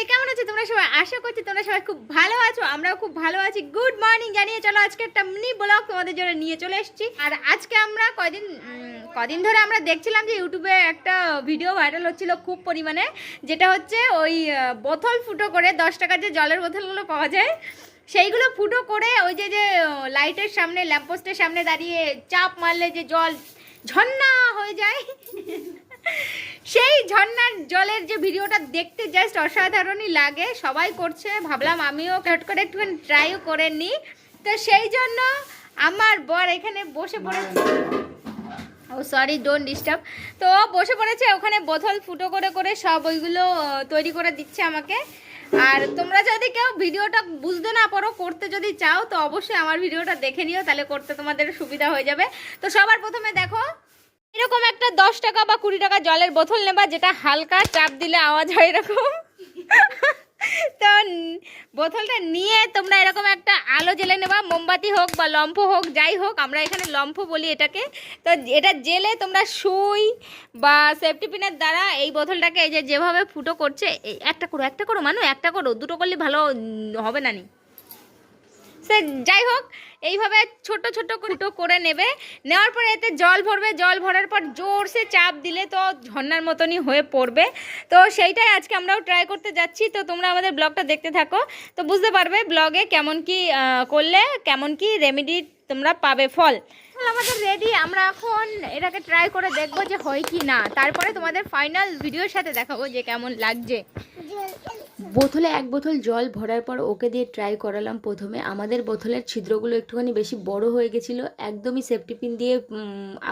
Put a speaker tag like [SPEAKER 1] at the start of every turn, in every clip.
[SPEAKER 1] Family কেমন আছে? তোমরা সবাই আশা করছি তোমরা সবাই খুব ভালো আছো, আমরাও খুব ভালো আছি। গুড মর্নিং জানিয়ে চলো, আজকে একটা মিনি ব্লগ তোমাদের জন্য নিয়ে চলে এসেছি। আর আজকে আমরা কদিন কদিন ধরে আমরা দেখছিলাম যে ইউটিউবে একটা ভিডিও ভাইরাল হচ্ছিল খুব পরিমাণে, যেটা হচ্ছে ওই বোতল ফুটো করে দশ টাকার যে জলের বোতলগুলো পাওয়া যায়, সেইগুলো ফুটো করে ওই যে যে লাইটের সামনে ল্যাম্পপোস্টের সামনে দাঁড়িয়ে চাপ মারলে যে জল ঝর্ণা হয়ে যায়, সেই ঝর্ণার জলের যে ভিডিওটা দেখতে জাস্ট অসাধারণই লাগে। সবাই করছে। ভাবলাম আমিও কট করে একটুখানি ট্রাইও করে নিই। তো সেই জন্য আমার বর এখানে বসে পড়েছে। ও সরি ডোন্ট ডিস্টার্ব তো বসে পড়েছে, ওখানে বোতল ফুটো করে করে সব ওইগুলো তৈরি করে দিচ্ছে আমাকে। আর তোমরা যদি কেউ ভিডিওটা বুঝতে না পারো, করতে যদি চাও, তো অবশ্যই আমার ভিডিওটা দেখে নিও, তাহলে করতে তোমাদের সুবিধা হয়ে যাবে। তো সবার প্রথমে দেখো একটা দশ টাকা বা কুড়ি টাকা জলের বোতল নেবা, যেটা হালকা চাপ দিলে আওয়াজ হয় এরকম। তো বোতলটা নিয়ে তোমরা এরকম একটা আলো জেলে নেবা, মোমবাতি হোক বা লম্ফ হোক, যাই হোক, আমরা এখানে লম্ফ বলি এটাকে। তো এটা জেলে তোমরা সুই বা সেফটি পিনের দ্বারা এই বোতলটাকে এই যে যেভাবে ফুটো করছে একটা করো একটা করো মানু, একটা করো, দুটো করলে ভালো হবে না নি। সে যাই হোক, এইভাবে ছোট ছোট কুটো করে নেবে। নেওয়ার পরে এতে জল ভরবে, জল ভরার পর জোরসে চাপ দিলে তো ঝর্নার মতনই হয়ে পড়বে। তো সেইটাই আজকে আমরাও ট্রাই করতে যাচ্ছি। তো তোমরা আমাদের ব্লগটা দেখতে থাকো। তো বুঝতে পারবে ব্লগে কেমন কি করলে, কেমন কি রেমেডি তোমরা পাবে ফল। আমাদের রেডি আমরা এখন এটাকে ট্রাই করে দেখব যে হয় কি না। তারপরে তোমাদের ফাইনাল ভিডিওর সাথে দেখাবো যে কেমন লাগছে।
[SPEAKER 2] বোতলে এক বোতল জল ভরার পর ওকে দিয়ে ট্রাই করালাম প্রথমে। আমাদের বোতলের ছিদ্রগুলো একটুখানি বেশি বড় হয়ে গেছিল। একদমই সেফটি পিন দিয়ে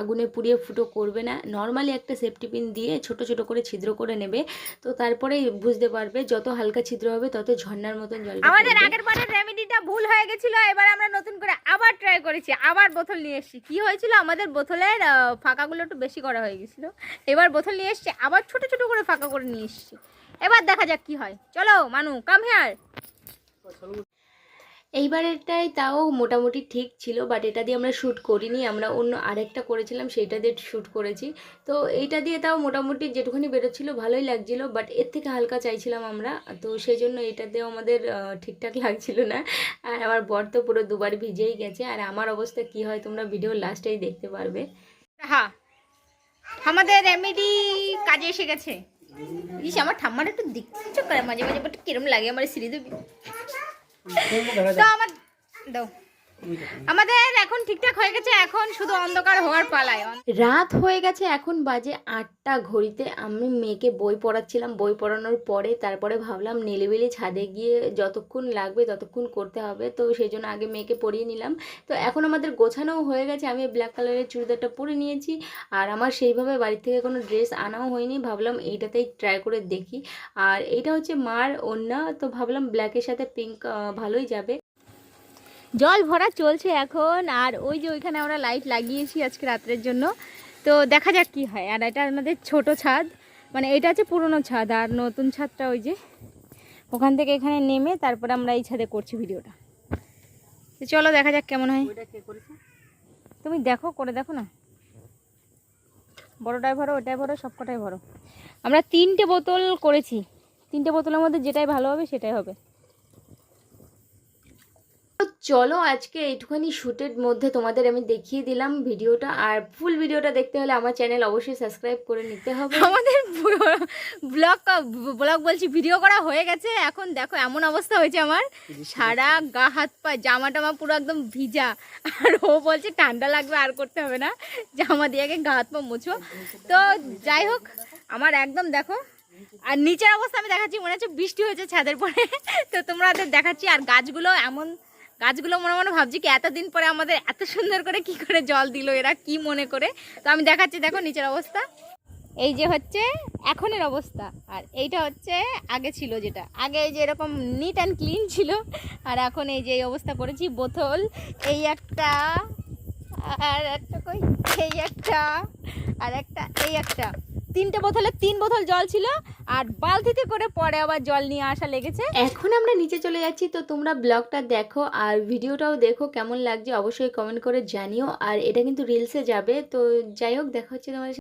[SPEAKER 2] আগুনে পুড়িয়ে ফুটো করবে না। নর্মালি একটা সেফটি পিন দিয়ে ছোট ছোট করে ছিদ্র করে নেবে। তো তারপরেই বুঝতে পারবে, যত হালকা ছিদ্র হবে তত ঝর্ণার মতন জল
[SPEAKER 1] আমাদের আগের বারের রেমেডিটা ভুল হয়ে গেছিল, এবার আমরা নতুন করে আবার ট্রাই করেছি, আবার বোতল নিয়ে এসেছি। কি হয়েছিল? আমাদের বোতলের ফাঁকাগুলো একটু বেশি করা হয়ে গেছিল। এবার বোতল নিয়ে এসেছি, আবার ছোট ছোট করে ফাঁকা করে নিয়ে এসেছি। এবার দেখা যাক কি হয়। চলো মানু কাম হেয়ার
[SPEAKER 2] এইবারেরটাই তাও মোটামুটি ঠিক ছিল বাট এটা দিয়ে আমরা শ্যুট করিনি। আমরা অন্য আরেকটা করেছিলাম সেইটা দিয়ে শ্যুট করেছি। তো এইটা দিয়ে তাও মোটামুটি যেটুখানি বেরোচ্ছিল ভালোই লাগছিল বাট এর থেকে হালকা চাইছিলাম আমরা। তো সেই জন্য এটাতেও আমাদের ঠিকঠাক লাগছিল না। আর আমার বর তো পুরো দুবার ভিজেই গেছে। আর আমার অবস্থা কি হয় তোমরা ভিডিও লাস্টেই দেখতে পারবে।
[SPEAKER 1] হ্যাঁ। আমাদের রেমেডি কাজে এসে গেছে। ইস আমার ঠাম্মার একটু দেখতে করে মাঝে মাঝে বাট কিরম লাগে আমার সিঁড়ি দেবি তো আমার দাও। আমাদের এখন ঠিকঠাক হয়ে গেছে, এখন শুধু অন্ধকার হওয়ার পালায়।
[SPEAKER 2] রাত হয়ে গেছে, এখন বাজে আটটা ঘড়িতে। আমি মেয়েকে বই পড়াচ্ছিলাম, বই পড়ানোর পরে তারপরে ভাবলাম নিলিবিলি ছাদে গিয়ে যতক্ষণ লাগবে ততক্ষণ করতে হবে, তো সেই জন্য আগে মেয়েকে পড়িয়ে নিলাম। তো এখন আমাদের গোছানোও হয়ে গেছে, আমি ব্ল্যাক কালারের চুড়িদারটা পরে নিয়েছি। আর আমার সেইভাবে বাড়ি থেকে কোনো ড্রেস আনাও হয়নি, ভাবলাম এইটাতেই ট্রাই করে দেখি। আর এইটা হচ্ছে মার ওন্না তো ভাবলাম ব্ল্যাকের সাথে পিঙ্ক ভালোই যাবে।
[SPEAKER 1] জল ভরা চলছে এখন আর ওই যে ওইখানে আমরা লাইট লাগিয়েছি আজকে রাত্রের জন্য। তো দেখা যাক কি হয়। আর এটা আমাদের ছোট ছাদ মানে এটা হচ্ছে পুরনো ছাদ আর নতুন ছাদটা ওই যে ওখান থেকে এখানে নেমে তারপরে আমরা এই ছাদে করছি ভিডিওটা। তো চলো দেখা যাক কেমন হয়। তুমি দেখো করে দেখো না। বড়টাই ভরো ওটাই ভরো সব কটাই ভরো। আমরা তিনটে বোতল করেছি। তিনটে বোতলের মধ্যে যেটাই ভালো হবে সেটাই হবে।
[SPEAKER 2] চলো আজকে এইটুখানি শ্যুটের মধ্যে তোমাদের আমি দেখিয়ে দিলাম ভিডিওটা। আর ফুল ভিডিওটা দেখতে হলে আমার চ্যানেল অবশ্যই সাবস্ক্রাইব করে নিতে হবে।
[SPEAKER 1] আমাদের ব্লগ ব্লগ বলছি ভিডিও করা হয়ে গেছে। এখন দেখো, এমন অবস্থা হয়েছে আমার। সারা গা, হাত, পা, জামা টামা পুরো একদম ভিজা। আর ও বলছে, ঠান্ডা লাগবে, আর করতে হবে না। জামা দিয়ে আগে গা, হাত, পা মুছো। তো যাই হোক, আমার একদম দেখো, আর নিচের অবস্থা আমি দেখাচ্ছি, মনে হচ্ছে বৃষ্টি হয়েছে ছাদের পরে। তো তোমাদের দেখাচ্ছি, আর গাছগুলো এমন গাছগুলো মনে মনে ভাবছি কি এতদিন পরে আমাদের এত সুন্দর করে কি করে জল দিল এরা, কি মনে করে? তো আমি দেখাচ্ছি, দেখো নিচের অবস্থা। এই যে হচ্ছে এখনের অবস্থা, আর এইটা হচ্ছে আগে ছিল যেটা। আগে এই যে এরকম নিট অ্যান্ড ক্লিন ছিল, আর এখন এই যে এই অবস্থা করেছি, বোতল, এই একটা, আর একটা কই? এই একটা, আর একটা, এই একটা। তিনটে বোতলে তিন বোতল জল ছিল, আর বালতিতে করে পরে আবার জল নিয়ে আসা লেগেছে।
[SPEAKER 2] এখন আমরা নিচে চলে যাচ্ছি, তো তোমরা ব্লগটা দেখো আর ভিডিওটাও দেখো কেমন লাগছে অবশ্যই কমেন্ট করে জানিও। আর এটা কিন্তু রিলসে যাবে, তো যাই হোক, দেখা হচ্ছে তোমাদের সাথে।